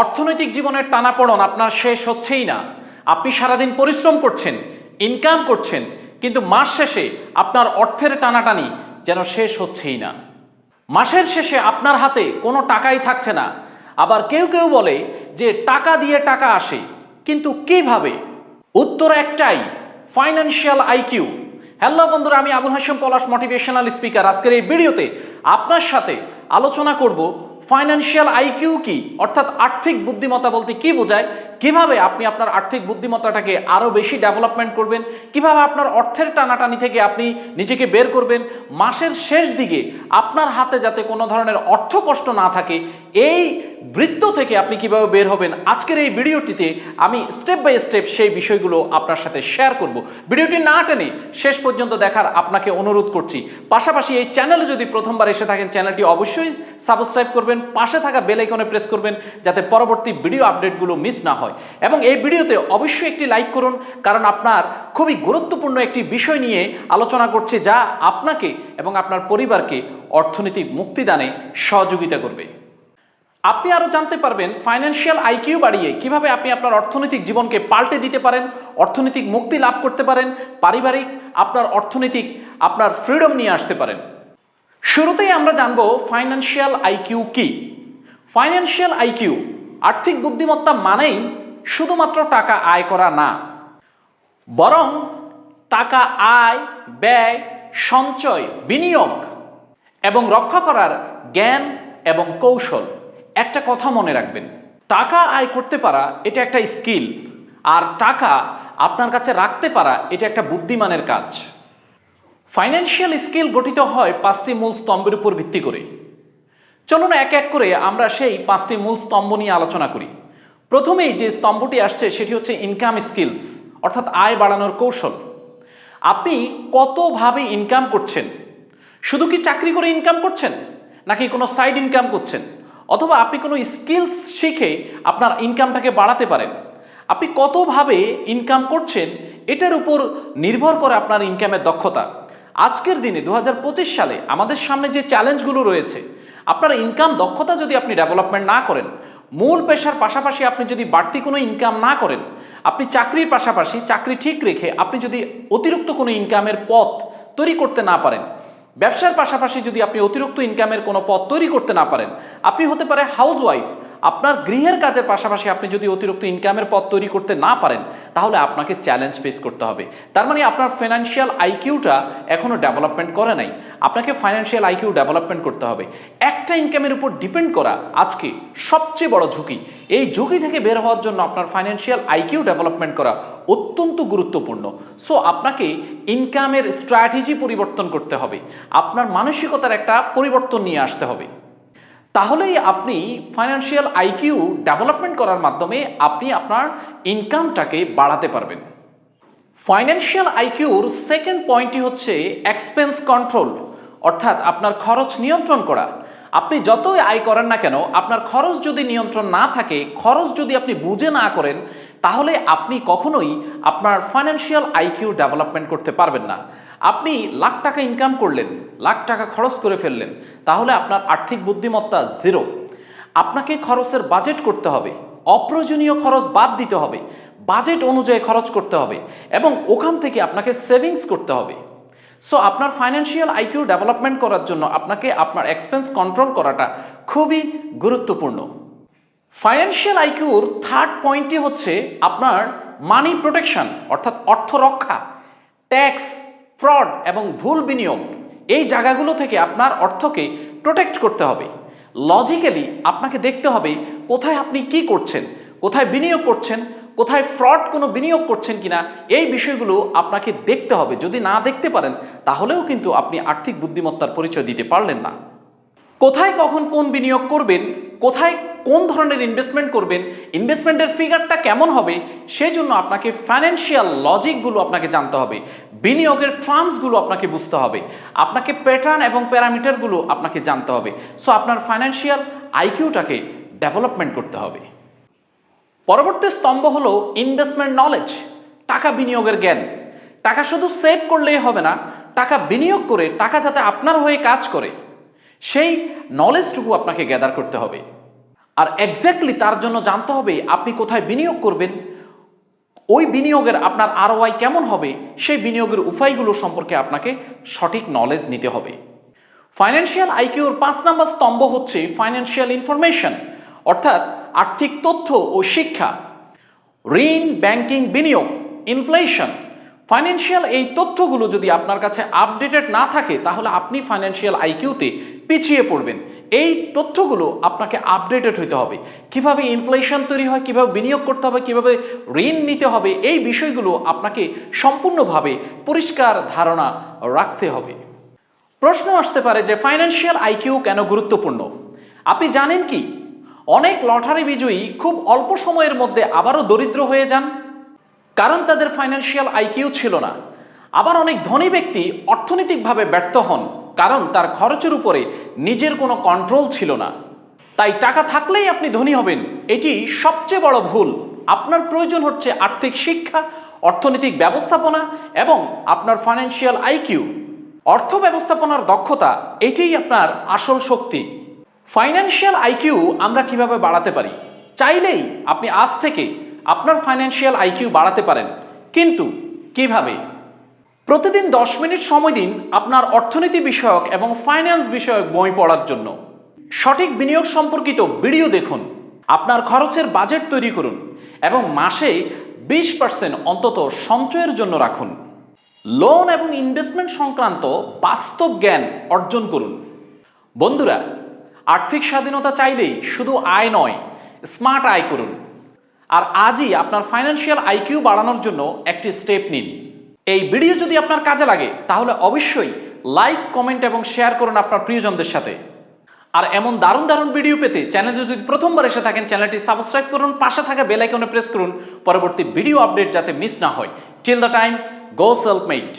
অর্থনৈতিক জীবনের টানাপড়ন আপনার শেষ হচ্ছেই না। আপনি সারাদিন পরিশ্রম করছেন ইনকাম করছেন, কিন্তু মাস শেষে আপনার অর্থের টানাটানি যেন শেষ হচ্ছেই না। মাসের শেষে আপনার হাতে কোনো টাকাই থাকছে না। আবার কেউ কেউ বলে যে টাকা দিয়ে টাকা আসে, কিন্তু কীভাবে? উত্তর একটাই ফাইন্যান্সিয়াল আইকিউ হ্যালো বন্ধুরা, আমি আবুল হাসিম পলাশ মোটিভেশনাল স্পিকার আজকের এই ভিডিওতে আপনার সাথে আলোচনা করব ফাইন্যান্সিয়াল আইকিউ কি? অর্থাৎ আর্থিক বুদ্ধিমত্তা বলতে কি বোঝায়? কীভাবে আপনি আপনার আর্থিক বুদ্ধিমত্তাটাকে আরও বেশি ডেভেলপমেন্ট করবেন? কীভাবে আপনার অর্থের টানাটানি থেকে আপনি নিজেকে বের করবেন? মাসের শেষ দিকে আপনার হাতে যাতে কোনো ধরনের অর্থ কষ্ট না থাকে, এই বৃত্ত থেকে আপনি কীভাবে বের হবেন? আজকের এই ভিডিওটিতে আমি স্টেপ বাই স্টেপ সেই বিষয়গুলো আপনার সাথে শেয়ার করব। ভিডিওটি না টেনে শেষ পর্যন্ত দেখার আপনাকে অনুরোধ করছি। পাশাপাশি এই চ্যানেলে যদি প্রথমবার এসে থাকেন চ্যানেলটি অবশ্যই সাবস্ক্রাইব করবেন, পাশে থাকা বেল আইকনে প্রেস করবেন, যাতে পরবর্তী ভিডিও আপডেটগুলো মিস না হয়। এবং এই ভিডিওতে অবশ্যই একটি লাইক করুন, কারণ আপনার খুবই গুরুত্বপূর্ণ একটি বিষয় নিয়ে আলোচনা করছে যা আপনাকে এবং আপনার পরিবারকে অর্থনৈতিক মুক্তিদানে সহযোগিতা করবে। আপনি আরও জানতে পারবেন ফাইন্যান্সিয়াল আইকিউ বাড়িয়ে কীভাবে আপনি আপনার অর্থনৈতিক জীবনকে পাল্টে দিতে পারেন, অর্থনৈতিক মুক্তি লাভ করতে পারেন, পারিবারিক আপনার অর্থনৈতিক আপনার ফ্রিডম নিয়ে আসতে পারেন। শুরুতেই আমরা জানব ফাইন্যান্সিয়াল আইকিউ কি? ফাইন্যান্সিয়াল আইকিউ আর্থিক বুদ্ধিমত্তা মানেই শুধুমাত্র টাকা আয় করা না, বরং টাকা আয়, ব্যয়, সঞ্চয়, বিনিয়োগ এবং রক্ষা করার জ্ঞান এবং কৌশল। একটা কথা মনে রাখবেন, টাকা আয় করতে পারা এটা একটা স্কিল, আর টাকা আপনার কাছে রাখতে পারা এটা একটা বুদ্ধিমানের কাজ। ফাইন্যান্সিয়াল স্কিল গঠিত হয় পাঁচটি মূল স্তম্ভের উপর ভিত্তি করে। চলুন এক এক করে আমরা সেই পাঁচটি মূল স্তম্ভ নিয়ে আলোচনা করি। প্রথমেই যে স্তম্ভটি আসছে সেটি হচ্ছে ইনকাম স্কিলস অর্থাৎ আয় বাড়ানোর কৌশল। আপনি কতভাবে ইনকাম করছেন? শুধু কি চাকরি করে ইনকাম করছেন? নাকি কোনো সাইড ইনকাম করছেন? অথবা আপনি কোনো স্কিলস শিখে আপনার ইনকামটাকে বাড়াতে পারেন। আপনি কতভাবে ইনকাম করছেন? এটার উপর নির্ভর করে আপনার ইনকামের দক্ষতা। আজকের দিনে দু হাজার পঁচিশ সালে আমাদের সামনে যে চ্যালেঞ্জগুলো রয়েছে আপনার ইনকাম দক্ষতা যদি আপনি ডেভেলপমেন্ট না করেন, মূল পেশার পাশাপাশি আপনি যদি বাড়তি কোনো ইনকাম না করেন, আপনি চাকরির পাশাপাশি চাকরি ঠিক রেখে আপনি যদি অতিরিক্ত কোনো ইনকামের পথ তৈরি করতে না পারেন, ব্যবসার পাশাপাশি যদি আপনি অতিরিক্ত ইনকামের কোনো পথ তৈরি করতে না পারেন, আপনি হতে পারে হাউস ওয়াইফ আপনার গৃহের কাজের পাশাপাশি আপনি যদি অতিরিক্ত ইনকামের পথ তৈরি করতে না পারেন, তাহলে আপনাকে চ্যালেঞ্জ ফেস করতে হবে। তার মানে আপনার ফিনান্সিয়াল আইকিউটা এখনও ডেভেলপমেন্ট করে নাই। আপনাকে ফাইন্যান্সিয়াল আইকিউ ডেভেলপমেন্ট করতে হবে। একটা ইনকামের উপর ডিপেন্ড করা আজকে সবচেয়ে বড় ঝুঁকি। এই ঝুঁকি থেকে বের হওয়ার জন্য আপনার ফাইন্যান্সিয়াল আইকিউ ডেভেলপমেন্ট করা অত্যন্ত গুরুত্বপূর্ণ। সো আপনাকে ইনকামের স্ট্র্যাটেজি পরিবর্তন করতে হবে। আপনার মানসিকতার একটা পরিবর্তন নিয়ে আসতে হবে। তাহলেই আপনি ফাইন্যান্সিয়াল আইকিউ ডেভেলপমেন্ট করার মাধ্যমে আপনি আপনার ইনকামটাকে বাড়াতে পারবেন। ফাইন্যান্সিয়াল আইকিউর সেকেন্ড পয়েন্টটি হচ্ছে এক্সপেন্স কন্ট্রোল অর্থাৎ আপনার খরচ নিয়ন্ত্রণ করা। আপনি যতই আয় করেন না কেন, আপনার খরচ যদি নিয়ন্ত্রণ না থাকে, খরচ যদি আপনি বুঝে না করেন, তাহলে আপনি কখনোই আপনার ফাইন্যান্সিয়াল আইকিউ ডেভেলপমেন্ট করতে পারবেন না। আপনি লাখ টাকা ইনকাম করলেন লাখ টাকা খরচ করে ফেললেন, তাহলে আপনার আর্থিক বুদ্ধিমত্তা জিরো আপনাকে খরচের বাজেট করতে হবে, অপ্রয়োজনীয় খরচ বাদ দিতে হবে বাজেট অনুযায়ী খরচ করতে হবে, এবং ওখান থেকে আপনাকে সেভিংস করতে হবে। সো আপনার ফাইন্যান্সিয়াল আইকিউ ডেভেলপমেন্ট করার জন্য আপনাকে আপনার এক্সপেন্স কন্ট্রোল করাটা খুবই গুরুত্বপূর্ণ। ফাইন্যান্সিয়াল আইকিউর থার্ড পয়েন্টটি হচ্ছে আপনার মানি প্রোটেকশন অর্থাৎ অর্থ রক্ষা ট্যাক্স ফ্রড এবং ভুল বিনিয়োগ। এই জায়গাগুলো থেকে আপনার অর্থকে প্রোটেক্ট করতে হবে। লজিক্যালি আপনাকে দেখতে হবে কোথায় আপনি কি করছেন, কোথায় বিনিয়োগ করছেন, কোথায় ফ্রড কোনো বিনিয়োগ করছেন কিনা, এই বিষয়গুলো আপনাকে দেখতে হবে। যদি না দেখতে পারেন, তাহলেও কিন্তু আপনি আর্থিক বুদ্ধিমত্তার পরিচয় দিতে পারলেন না। কোথায় কখন কোন বিনিয়োগ করবেন, কোথায় কোন ধরনের ইনভেস্টমেন্ট করবেন ইনভেস্টমেন্টের ফিগারটা কেমন হবে সেই জন্য আপনাকে ফাইন্যান্সিয়াল লজিকগুলো আপনাকে জানতে হবে, বিনিয়োগের ট্রার্মসগুলো আপনাকে বুঝতে হবে, আপনাকে প্যাটার্ন এবং প্যারামিটারগুলো আপনাকে জানতে হবে সো আপনার ফাইন্যান্সিয়াল আইকিউটাকে ডেভেলপমেন্ট করতে হবে। পরবর্তী স্তম্ভ হলো ইনভেস্টমেন্ট নলেজ টাকা বিনিয়োগের জ্ঞান। টাকা শুধু সেভ করলেই হবে না, টাকা বিনিয়োগ করে, টাকা যাতে আপনার হয়ে কাজ করে, সেই নলেজটুকু আপনাকে গ্যাদার করতে হবে। আর এক্স্যাক্টলি তার জন্য জানতে হবে আপনি কোথায় বিনিয়োগ করবেন, ওই বিনিয়োগের আপনার আরওয়াই কেমন হবে, সেই বিনিয়োগের উপায়গুলো সম্পর্কে আপনাকে সঠিক নলেজ নিতে হবে। ফাইন্যান্সিয়াল আইকিউর পাঁচ নম্বর স্তম্ভ হচ্ছে ফাইন্যান্সিয়াল ইনফরমেশন অর্থাৎ আর্থিক তথ্য ও শিক্ষা। ঋণ ব্যাংকিং বিনিয়োগ ইনফ্লেশন ফাইন্যান্সিয়াল এই তথ্যগুলো যদি আপনার কাছে আপডেটেড না থাকে, তাহলে আপনি ফাইন্যান্সিয়াল আইকিউতে পিছিয়ে পড়বেন। এই তথ্যগুলো আপনাকে আপডেটেড হইতে হবে। কীভাবে ইনফ্লেশন তৈরি হয়, কীভাবে বিনিয়োগ করতে হবে, কীভাবে ঋণ নিতে হবে, এই বিষয়গুলো আপনাকে সম্পূর্ণভাবে পরিষ্কার ধারণা রাখতে হবে। প্রশ্ন আসতে পারে যে ফাইন্যান্সিয়াল আইকিউ কেন গুরুত্বপূর্ণ? আপনি জানেন কি? অনেক লটারি বিজয়ী খুব অল্প সময়ের মধ্যে আবারও দরিদ্র হয়ে যান। কারণ তাদের ফাইন্যান্সিয়াল আইকিউ ছিল না। আবার অনেক ধনী ব্যক্তি অর্থনৈতিকভাবে ব্যর্থ হন। কারণ তার খরচের উপরে নিজের কোনো কন্ট্রোল ছিল না। তাই টাকা থাকলেই আপনি ধনী হবেন। এটি সবচেয়ে বড় ভুল। আপনার প্রয়োজন হচ্ছে আর্থিক শিক্ষা, অর্থনৈতিক ব্যবস্থাপনা এবং আপনার ফাইন্যান্সিয়াল আইকিউ অর্থ ব্যবস্থাপনার দক্ষতা, এটাই আপনার আসল শক্তি। ফাইন্যান্সিয়াল আইকিউ আমরা কীভাবে বাড়াতে পারি? চাইলেই আপনি আজ থেকে আপনার ফাইন্যান্সিয়াল আইকিউ বাড়াতে পারেন। কিন্তু কীভাবে? প্রতিদিন দশ মিনিট সময় দিন আপনার অর্থনীতি বিষয়ক এবং ফাইন্যান্স বিষয়ক বই পড়ার জন্য। সঠিক বিনিয়োগ সম্পর্কিত ভিডিও দেখুন, আপনার খরচের বাজেট তৈরি করুন এবং মাসে বিশ পার্সেন্ট অন্তত সঞ্চয়ের জন্য রাখুন। লোন এবং ইনভেস্টমেন্ট সংক্রান্ত বাস্তব জ্ঞান অর্জন করুন। বন্ধুরা, আর্থিক স্বাধীনতা চাইলেই শুধু আয় নয় স্মার্ট আয় করুন। আর আজই আপনার ফাইন্যান্সিয়াল আইকিউ বাড়ানোর জন্য একটি স্টেপ নিন। এই ভিডিও যদি আপনার কাজে লাগে, তাহলে অবশ্যই লাইক, কমেন্ট এবং শেয়ার করুন আপনার প্রিয়জনদের সাথে। আর এমন দারুণ দারুণ ভিডিও পেতে চ্যানেলে যদি প্রথমবার এসে থাকেন, চ্যানেলটি সাবস্ক্রাইব করুন, পাশে থাকা বেলাইকনে প্রেস করুন, পরবর্তী ভিডিও আপডেট যাতে মিস না হয়। Till the time go self made